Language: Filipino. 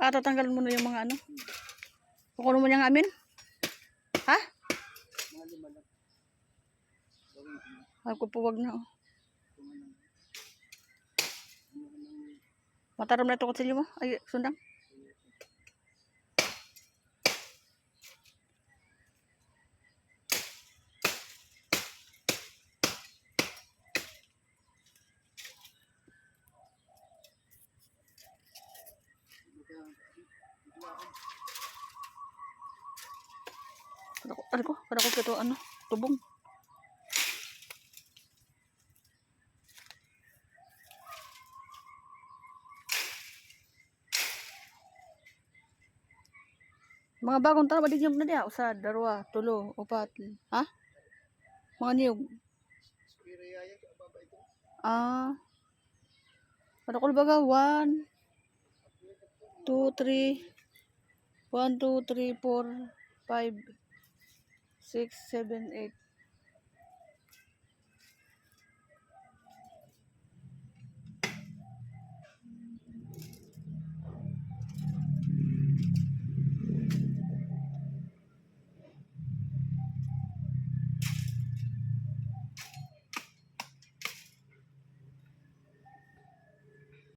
Ah, tatanggalin mo na yung mga ano. Kukunin mo niya nga amin? Ha? Mga lima lang. Gawin ko na. Ay, ko po wag na. Oh. Mataram na ito kutsilyo mo. Ay, sundang. Ano ko, ano ko, ano ko ito, ano, tubong. Mga bagong tao, madigyan mo na. Usa, darwa, tulo, upat. Ha? Mga niyog. Ah. Ano ko baga? One, two, three. One, two, three, four, five, six, seven, eight.